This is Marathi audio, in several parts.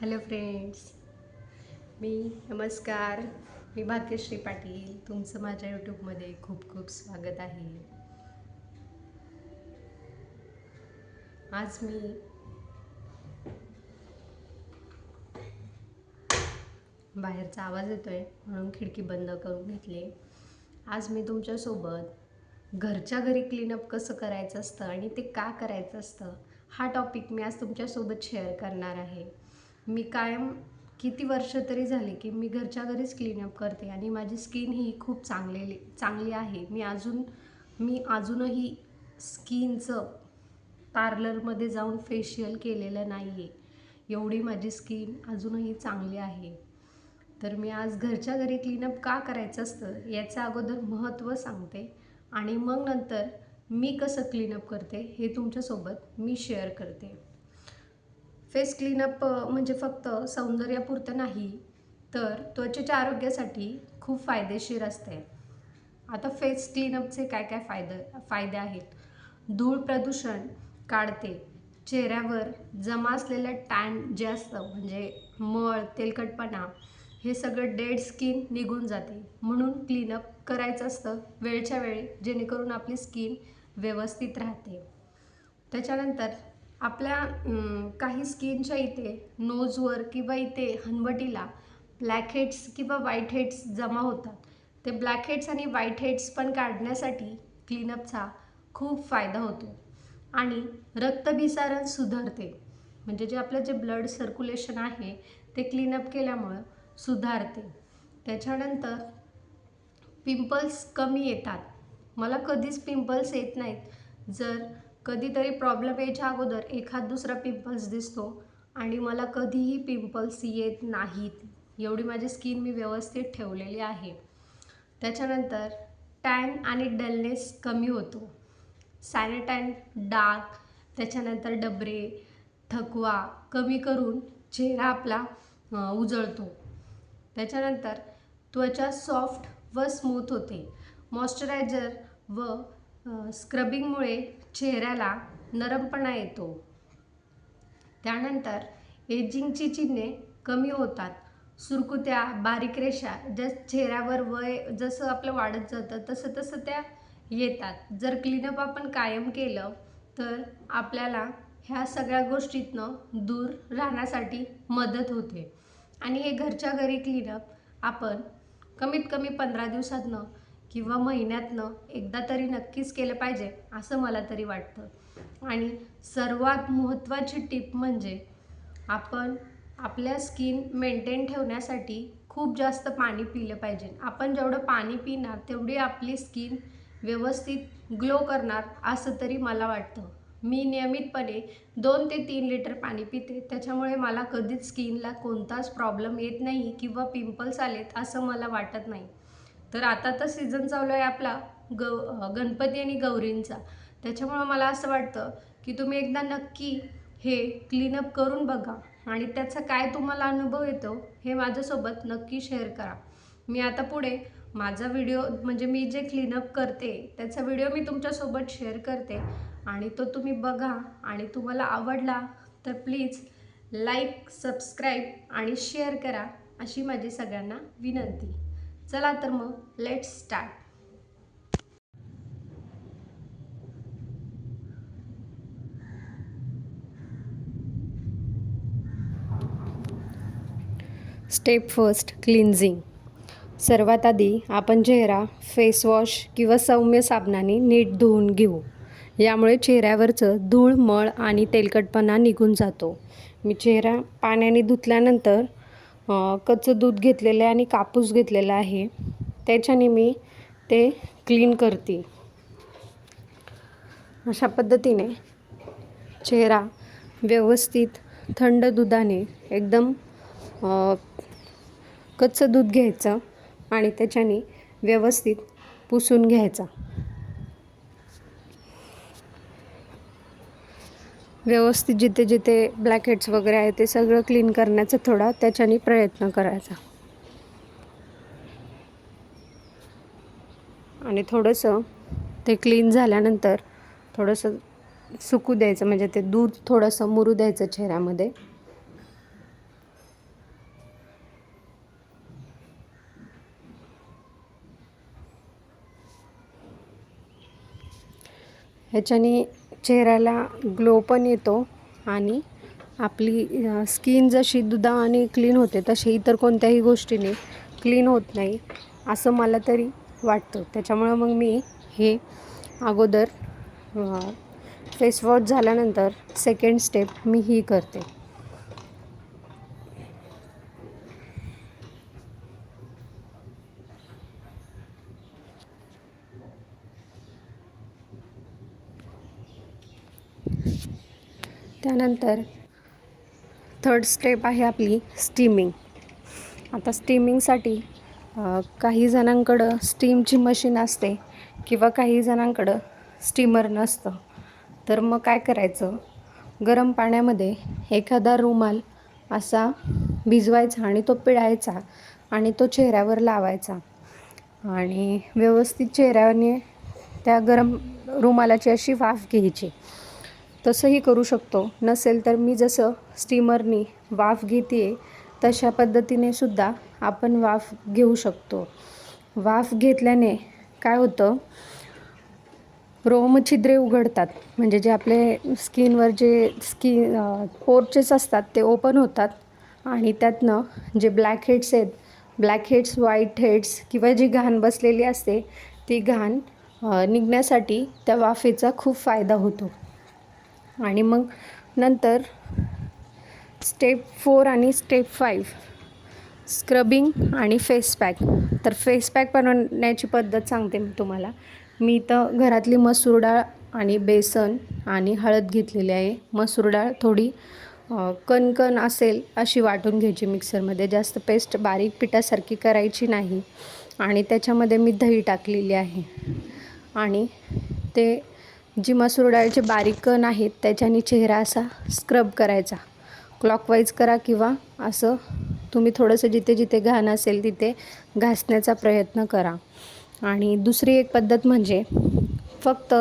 हॅलो फ्रेंड्स मी नमस्कार. मी भाग्यश्री पाटील. तुमचं माझ्या यूट्यूबमध्ये खूप खूप स्वागत आहे. आज मी बाहेरचा आवाज येतो आहे म्हणून खिडकी बंद करून घेतली. आज मी तुमच्यासोबत घरच्या घरी क्लीनअप कसं करायचं असतं आणि ते का करायचं असतं हा टॉपिक मी आज तुमच्यासोबत शेअर करणार आहे. मी कायम किती वर्ष तरी झाले की मी घरच्या घरीच क्लीनअप करते आणि माझी स्किन ही खूप चांगलेली चांगली आहे. मी अजून मी अजूनही स्किनचं पार्लरमध्ये जाऊन फेशियल केलेलं नाही आहे एवढी माझी स्किन अजूनही चांगली आहे. तर मी आज घरच्या घरी क्लीनअप का करायचं असतं याचं अगोदर महत्त्व सांगते आणि मग नंतर मी कसं क्लीनअप करते हे तुमच्यासोबत मी शेअर करते. फेस क्लीनअप म्हणजे फक्त सौंदर्यापुरतं नाही तर त्वचेच्या आरोग्यासाठी खूप फायदेशीर असते. आता फेस क्लीनअपचे काय काय फायदे फायदे आहेत? धूळ प्रदूषण काढते. चेहऱ्यावर जमा असलेलं टॅन जे असतं म्हणजे मळ तेलकटपणा हे सगळं डेड स्किन निघून जाते. म्हणून क्लीनअप करायचं असतं वेळच्या वेळी जेणेकरून आपली स्किन व्यवस्थित राहते. त्याच्यानंतर आपल्या काही स्किनच्या इथे नोजवर किंवा इथे हनवटीला ब्लॅक हेड्स किंवा व्हाईट हेड्स जमा होतात. ते ब्लॅक हेड्स आणि व्हाईट हेड्स पण काढण्यासाठी क्लीनअपचा खूप फायदा होतो. आणि रक्तभिसारण सुधारते. म्हणजे जे आपलं जे ब्लड सर्क्युलेशन आहे ते क्लीनअप केल्यामुळं सुधारते. त्याच्यानंतर पिंपल्स कमी येतात. मला कधीच पिंपल्स येत नाहीत. जर कधीतरी प्रॉब्लेम यायच्या अगोदर एखाद दुसरा पिंपल्स दिसतो आणि मला कधीही पिंपल्स येत नाहीत. एवढी माझी स्किन मी व्यवस्थित ठेवलेली आहे. त्याच्यानंतर टॅन आणि डलनेस कमी होतो. सॅनिटॅन डाग त्याच्यानंतर डबरे थकवा कमी करून चेहरा आपला उजळतो. त्याच्यानंतर त्वचा सॉफ्ट व स्मूथ होते. मॉइश्चरायझर व स्क्रबिंगमुळे चेहऱ्याला नरमपणा येतो. त्यानंतर एजिंगची चिन्हे कमी होतात. सुरकुत्या बारीक रेषा ज्या चेहऱ्यावर वय जसं आपलं वाढत जातं तसं तसं त्या येतात. जर क्लीनअप आपण कायम केलं तर आपल्याला ह्या सगळ्या गोष्टीतनं दूर राहण्यासाठी मदत होते. आणि हे घरच्या घरी क्लीनअप आपण कमीत कमी पंधरा दिवसातनं किंवा महिन्यातनं एकदा तरी नक्कीच केलं पाहिजे असं मला तरी वाटतं. आणि सर्वात महत्त्वाची टीप म्हणजे आपण आपल्या स्किन मेंटेन ठेवण्यासाठी खूप जास्त पाणी पिलं पाहिजे. आपण जेवढं पाणी पिणार तेवढी आपली स्किन व्यवस्थित ग्लो करणार असं तरी मला वाटतं. मी नियमितपणे दोन ते तीन लिटर पाणी पिते. त्याच्यामुळे मला कधीच स्किनला कोणताच प्रॉब्लेम येत नाही किंवा पिंपल्स आलेत असं मला वाटत नाही. तर आता तर सीझन चालू आहे आपला गौ गणपती आणि गौरींचा. त्याच्यामुळं मला असं वाटतं की तुम्ही एकदा नक्की हे क्लीनअप करून बघा आणि त्याचा काय तुम्हाला अनुभव येतो हे माझ्यासोबत नक्की शेअर करा. मी आता पुढे माझा व्हिडिओ म्हणजे मी जे क्लीनअप करते त्याचा व्हिडिओ मी तुमच्यासोबत शेअर करते आणि तो तुम्ही बघा आणि तुम्हाला आवडला तर प्लीज लाईक सबस्क्राईब आणि शेअर करा अशी माझी सगळ्यांना विनंती. चला तर मग let start step first cleansing सर्वात आधी आपण चेहरा फेसवॉश किंवा सौम्य साबणाने नीट धुवून घेऊ. यामुळे चेहऱ्यावरचं धूळ मळ आणि तेलकटपणा निघून जातो. मी चेहरा पाण्याने धुतल्यानंतर कच्चं दूध घेतलेलं आहे आणि कापूस घेतलेला आहे. त्याच्याने मी ते क्लीन करते. अशा पद्धतीने चेहरा व्यवस्थित थंड दुधाने एकदम कच्चं दूध घ्यायचं आणि त्याच्याने व्यवस्थित पुसून घ्यायचा. व्यवस्थित जिथे जिथे ब्लॅकेट्स वगैरे आहे ते सगळं क्लीन करण्याचा थोडा त्याच्याने प्रयत्न करायचा. आणि थोडंसं ते क्लीन झाल्यानंतर थोडंसं सुकू द्यायचं म्हणजे ते दूध थोडंसं मुरू द्यायचं चेहऱ्यामध्ये. ह्याच्याने चेहऱ्याला ग्लो पण येतो आणि आपली स्किन जशी दुधा आणि क्लीन होते तशी इतर कोणत्याही गोष्टीने क्लीन होत नाही असं मला तरी वाटतं. त्याच्यामुळं मग मी हे अगोदर फेसवॉश झाल्यानंतर सेकंड स्टेप मी ही करते. त्यानंतर थर्ड स्टेप आहे आपली स्टीमिंग आता स्टीमिंगसाठी काही जणांकडं स्टीमची मशीन असते किंवा काही जणांकडं स्टीमर नसतं. तर मग काय करायचं? गरम पाण्यामध्ये एखादा रुमाल असा भिजवायचा आणि तो पिळायचा आणि तो चेहऱ्यावर लावायचा. आणि व्यवस्थित चेहऱ्याने त्या गरम रुमालाची अशी वाफ घ्यायची. तसंही करू शकतो. नसेल तर मी जसं स्टीमरनी वाफ घेते तशा पद्धतीने सुद्धा आपण वाफ घेऊ शकतो. वाफ घेतल्याने काय होतं? रोमछिद्रे उघडतात. म्हणजे जे आपले स्किनवर जे स्किन पोर्चेस असतात ते ओपन होतात आणि त्यातनं जे ब्लॅक हेड्स आहेत ब्लॅक हेड्स व्हाईट हेड्स किंवा जी घाण बसलेली असते ती घाण निघण्यासाठी त्या वाफेचा खूप फायदा होतो. आणि मग नंतर स्टेप फोर आणि स्टेप फाईव्ह स्क्रबिंग आणि फेस पॅक तर फेस पॅक बनवण्याची पद्धत सांगते मी तुम्हाला. मी इथं घरातली मसूर डाळ आणि बेसन आणि हळद घेतलेली आहे. मसूर डाळ थोडी कणकण असेल अशी वाटून घ्यायची मिक्सरमध्ये. जास्त पेस्ट बारीक पिठासारखी करायची नाही. आणि त्याच्यामध्ये मी दही टाकलेली आहे. आणि ते जी मसूर डाळीचे बारीक कण आहेत त्याच्याने चेहरा असा स्क्रब करायचा. क्लॉकवाईज करा किंवा असं तुम्ही थोडंसं जिथे जिथे घाण असेल तिथे घासण्याचा प्रयत्न करा. आणि दुसरी एक पद्धत म्हणजे फक्त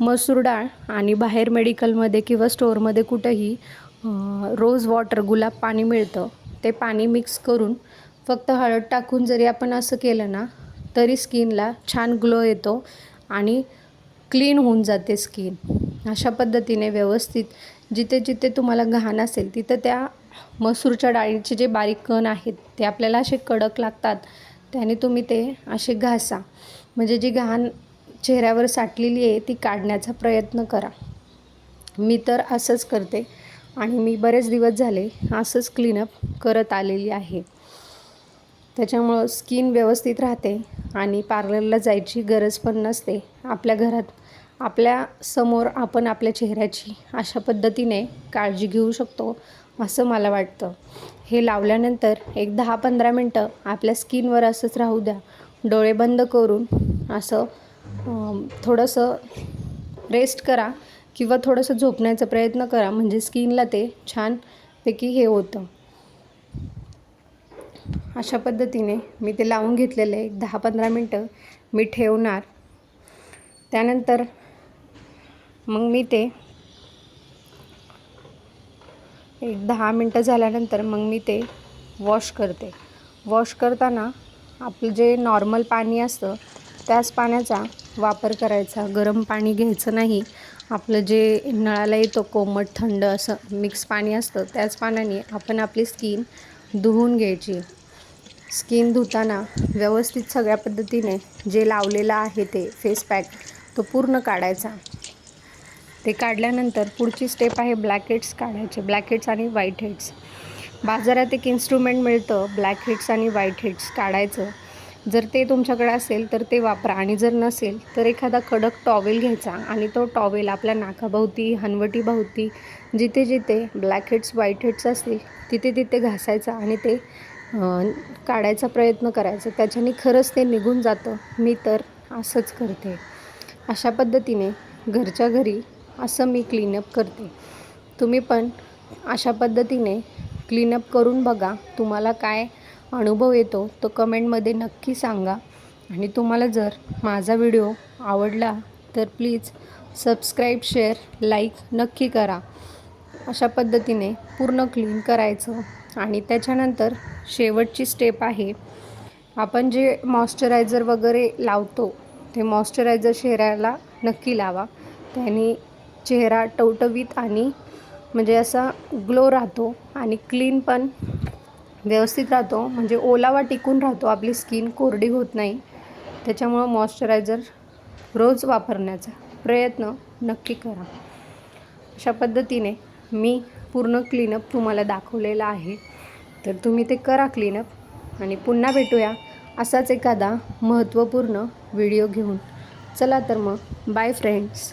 मसूर डाळ आणि बाहेर मेडिकलमध्ये किंवा स्टोअरमध्ये कुठंही रोज वॉटर गुलाब पाणी मिळतं ते पाणी मिक्स करून फक्त हळद टाकून जरी आपण असं केलं ना तरी स्किनला छान ग्लो येतो आणि क्लीन होऊन जाते स्किन. अशा पद्धतीने व्यवस्थित जिथे जिथे तुम्हाला घाण असेल तिथं त्या मसूरच्या डाळीचे जे बारीक कण आहेत ते आपल्याला असे कडक लागतात त्याने तुम्ही ते असे घासा. म्हणजे जी घाण चेहऱ्यावर साठलेली आहे ती काढण्याचा प्रयत्न करा. मी तर असंच करते आणि मी बरेच दिवस झाले असंच क्लीनअप करत आलेली आहे. त्याच्यामुळं स्किन व्यवस्थित राहते आणि पार्लरला जायची गरज पण नसते. आपल्या घरात आपल्यासमोर आपण आपल्या चेहऱ्याची अशा पद्धतीने काळजी घेऊ शकतो असं मला वाटतं. हे लावल्यानंतर एक दहा पंधरा मिनटं आपल्या स्किनवर असंच राहू द्या. डोळे बंद करून असं थोडंसं रेस्ट करा किंवा थोडंसं झोपण्याचा प्रयत्न करा. म्हणजे स्किनला ते छानपैकी हे होतं. अशा पद्धतीने मी ते लावून घेतलेलं एक दहा पंधरा मिनटं मी ठेवणार. त्यानंतर मग मी ते एक दहा मिनटं झाल्यानंतर मग मी ते वॉश करते. वॉश करताना आपलं जे नॉर्मल पाणी असतं त्याच पाण्याचा वापर करायचा. गरम पाणी घ्यायचं नाही. आपलं जे नळाला येतो कोमट थंड असं मिक्स पाणी असतं त्याच पाण्याने आपण आपली स्किन धुवून घ्यायची. स्किन धुताना व्यवस्थित सगळ्या पद्धतीने जे लावलेलं आहे ते फेस पॅक तो पूर्ण काढायचा. ते काढल्यानंतर पुढची स्टेप आहे ब्लॅकहेड्स काढायचे. ब्लॅकहेड्स आणि व्हाईट हेड्स बाजारात एक इन्स्ट्रुमेंट मिळतं ब्लॅक हेड्स आणि व्हाईट हेड्स काढायचं. जर ते तुमच्याकडे असेल तर ते वापरा. आणि जर नसेल तर एखादा कडक टॉवेल घ्यायचा आणि तो टॉवेल आपल्या नाकाभोवती हनवटीभोवती जिथे जिथे ब्लॅक हेड्स व्हाईट हेड्स असतील तिथे तिथे घासायचा आणि ते काढायचा प्रयत्न करायचा. त्याच्याने खरंच ते निघून जातं. मी तर असंच करते. अशा पद्धतीने घरच्या घरी असं मी क्लीनअप करते. तुम्ही पण अशा पद्धतीने क्लीनअप करून बघा तुम्हाला काय अनुभव येतो तो कमेंटमध्ये नक्की सांगा. आणि तुम्हाला जर माझा व्हिडिओ आवडला तर प्लीज सबस्क्राईब शेअर लाईक नक्की करा. अशा पद्धतीने पूर्ण क्लीन करायचं. आणि त्याच्यानंतर शेवटची स्टेप आहे आपण जे मॉइश्चरायझर वगैरे लावतो ते मॉइश्चरायझर चेहऱ्याला नक्की लावा. त्याने चेहरा टवटवीत आणि म्हणजे असा ग्लो राहतो आणि क्लीन पण व्यवस्थित राहतो. म्हणजे ओलावा टिकून राहतो. आपली स्किन कोरडी होत नाही. त्याच्यामुळं मॉइश्चरायझर रोज वापरण्याचा प्रयत्न नक्की करा. अशा पद्धतीने मी पूर्ण क्लीनअप तुम्हाला दाखवलेला आहे. तर तुम्ही ते करा क्लीनअप आणि पुन्हा भेटूया असाच एखादा महत्त्वपूर्ण व्हिडिओ घेऊन. चला तर मग. Bye friends.